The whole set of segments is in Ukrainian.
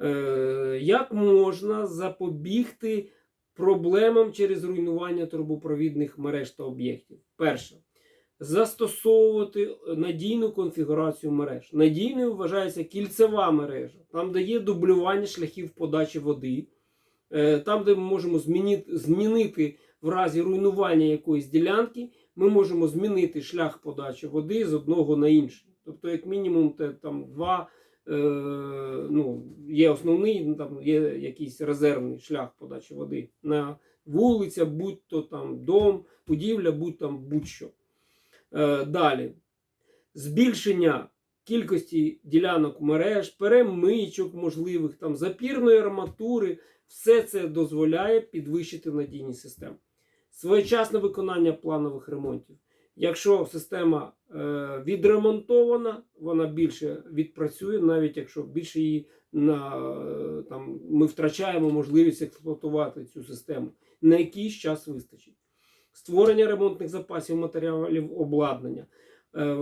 Е, Як можна запобігти проблемам через руйнування трубопровідних мереж та об'єктів? Перше. Застосовувати надійну конфігурацію мереж. Надійною вважається кільцева мережа, там, де є дублювання шляхів подачі води, е, там, де ми можемо змінити, в разі руйнування якоїсь ділянки, ми можемо змінити шлях подачі води з одного на інший. Тобто, як мінімум, там два ну, є основний, ну, там є якийсь резервний шлях подачі води на вулиця, будь-то там дом, будівля, будь там будь-що. Е, далі. Збільшення кількості ділянок мереж, перемичок можливих, там, запірної арматури, все це дозволяє підвищити надійність систем. Своєчасне виконання планових ремонтів. Якщо система е, відремонтована, вона більше відпрацює, навіть якщо більше її на, е, там, ми втрачаємо можливість експлуатувати цю систему, на якийсь час вистачить. Створення ремонтних запасів матеріалів обладнання, е,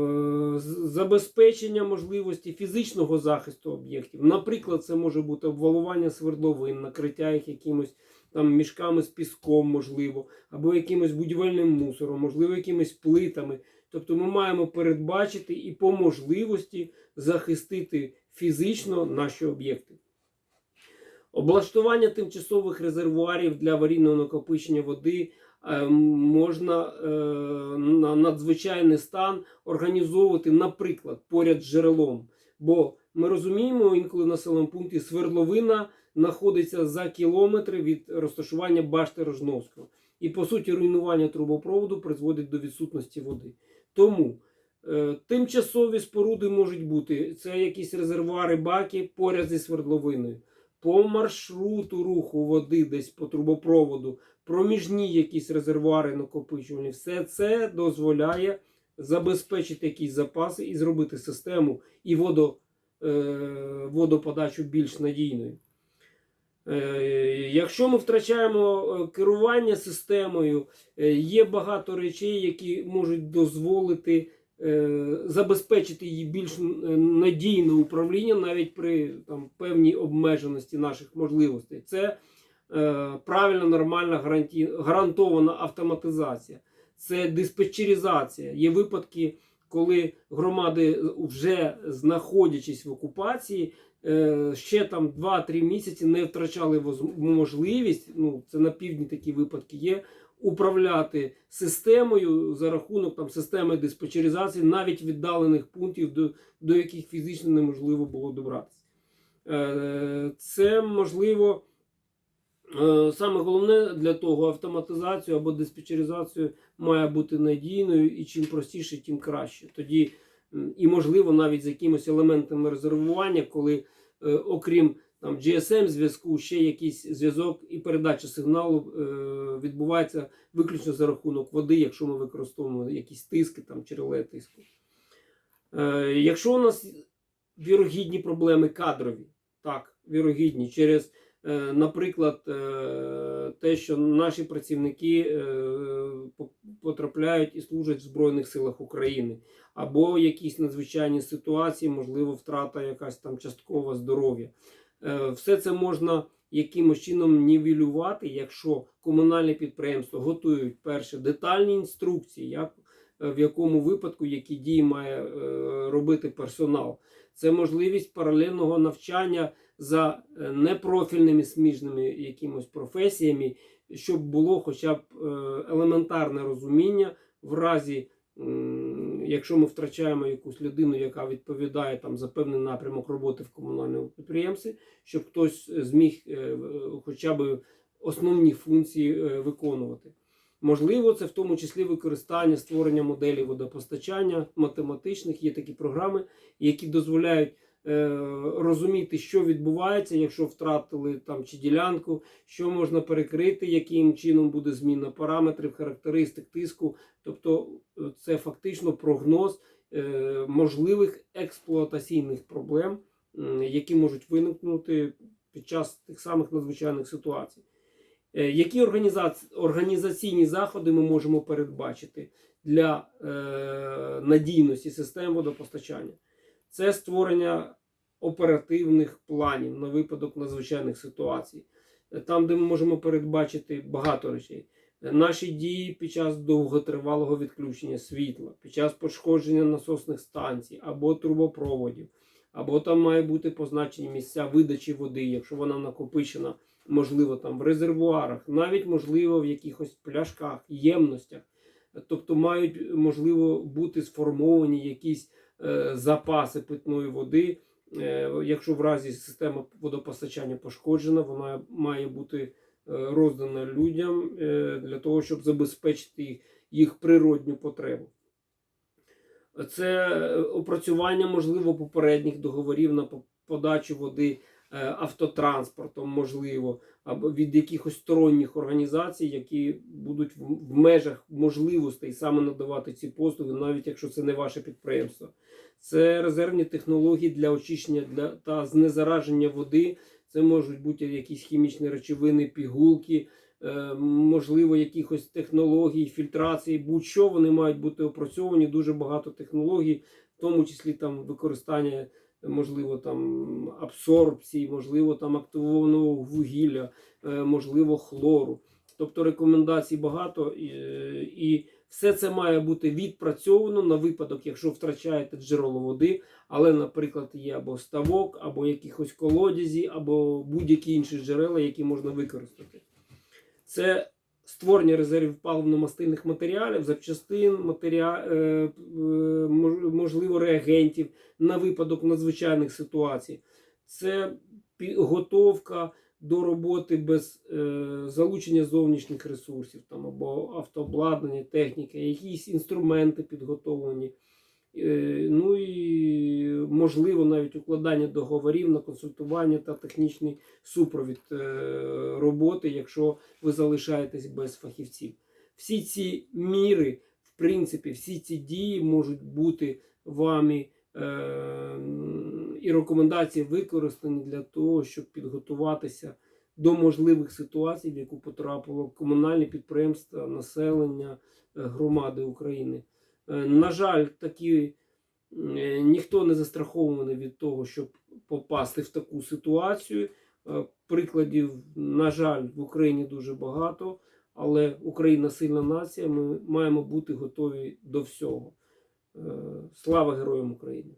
забезпечення можливості фізичного захисту об'єктів. Наприклад, це може бути обвалування свердловин, накриття їх якимось там мішками з піском, можливо, або якимось будівельним мусором, можливо, якимись плитами. Тобто ми маємо передбачити і по можливості захистити фізично наші об'єкти. Облаштування тимчасових резервуарів для аварійного накопичення води е, можна е, на надзвичайний стан організовувати, наприклад, поряд з джерелом. Бо ми розуміємо, інколи в населеному пункті свердловина знаходиться за кілометри від розташування башти Рожновського. І, по суті, руйнування трубопроводу призводить до відсутності води. Тому е, тимчасові споруди можуть бути це якісь резервуари, баки поряд зі свердловиною. По маршруту руху води десь по трубопроводу, проміжні якісь резервуари накопичувальні, все це дозволяє забезпечити якісь запаси і зробити систему і водо, е, водоподачу більш надійною. Е, Якщо ми втрачаємо е, керування системою, е, є багато речей, які можуть дозволити забезпечити її більш надійне управління навіть при там, певній обмеженості наших можливостей. Це правильна, нормальна гарантована автоматизація, це диспетчеризація. Є випадки, коли громади, вже знаходячись в окупації, ще там 2-3 місяці не втрачали можливість, ну це на півдні такі випадки є, управляти системою за рахунок там системи диспетчеризації навіть віддалених пунктів, до, до яких фізично неможливо було добратися. Е, Це можливо. е, Саме головне для того автоматизацію або диспетчеризацію має бути надійною і чим простіше, тим краще. Тоді і можливо навіть з якимись елементами резервування, коли е, окрім там GSM зв'язку, ще якийсь зв'язок і передача сигналу е, відбувається виключно за рахунок води, якщо ми використовуємо якісь тиски там чи тиску. Е, якщо у нас вірогідні проблеми кадрові, так, вірогідні, через, е, наприклад, е, те, що наші працівники е, потрапляють і служать в Збройних силах України, або якісь надзвичайні ситуації, можливо, втрата якась там часткова здоров'я. Е, Все це можна якимось чином нівелювати, якщо комунальне підприємство готують перше детальні інструкції, як е, в якому випадку які дії має е, робити персонал. Це можливість паралельного навчання за непрофільними сміжними якимось професіями, щоб було хоча б е, елементарне розуміння в разі, якщо ми втрачаємо якусь людину, яка відповідає там за певний напрямок роботи в комунальному підприємстві, щоб хтось зміг е, хоча б основні функції е, виконувати. Можливо, це в тому числі використання створення моделей водопостачання математичних. Є такі програми, які дозволяють е, розуміти, що відбувається, якщо втратили там чи ділянку, що можна перекрити, яким чином буде зміна параметрів, характеристик тиску. Тобто, е, це фактично прогноз е, можливих експлуатаційних проблем, які можуть виникнути під час тих самих надзвичайних ситуацій. Е, Які організаційні заходи ми можемо передбачити для е, надійності систем водопостачання? Це створення оперативних планів на випадок надзвичайних ситуацій, там, де ми можемо передбачити багато речей. Наші дії під час довготривалого відключення світла, під час пошкодження насосних станцій або трубопроводів, або там має бути позначені місця видачі води, якщо вона накопичена, можливо, там в резервуарах, навіть можливо в якихось пляшках, ємностях. Тобто мають можливо бути сформовані якісь е, запаси питної води. Е, якщо в разі система водопостачання пошкоджена, вона має бути е, роздана людям е, для того, щоб забезпечити їх, природню потребу. Це опрацювання, можливо, попередніх договорів на подачу води автотранспортом, можливо, або від якихось сторонніх організацій, які будуть в межах можливостей саме надавати ці послуги, навіть якщо це не ваше підприємство. Це резервні технології для очищення для та знезараження води. Це можуть бути якісь хімічні речовини, пігулки, е, можливо, якихось технологій, фільтрації, будь-що вони мають бути опрацьовані. Дуже багато технологій, в тому числі там використання, можливо, там абсорбції, можливо, там активованого вугілля, е, можливо, хлору. Тобто рекомендацій багато, і, і все це має бути відпрацьовано на випадок, якщо втрачаєте джерело води, але, наприклад, є або ставок, або якихось колодязі, або будь-які інші джерела, які можна використати. Це створення резервів паливно-мастильних матеріалів, запчастин, матеріа... е, е, мож- можливо, реагентів на випадок надзвичайних ситуацій. Це підготовка до роботи без е, залучення зовнішніх ресурсів, там або автообладнання, техніка, якісь інструменти підготовлені. Е, ну і можливо навіть укладання договорів на консультування та технічний супровід е, роботи, якщо ви залишаєтесь без фахівців. Всі ці міри, в принципі, всі ці дії можуть бути вами е, і рекомендації використані для того, щоб підготуватися до можливих ситуацій, в яку потрапило комунальні підприємства, населення, громади України. Е, На жаль, такі е, ніхто не застрахований від того, щоб попасти в таку ситуацію. Е, Прикладів, на жаль, в Україні дуже багато, але Україна сильна нація. Ми маємо бути готові до всього. Слава Героям України!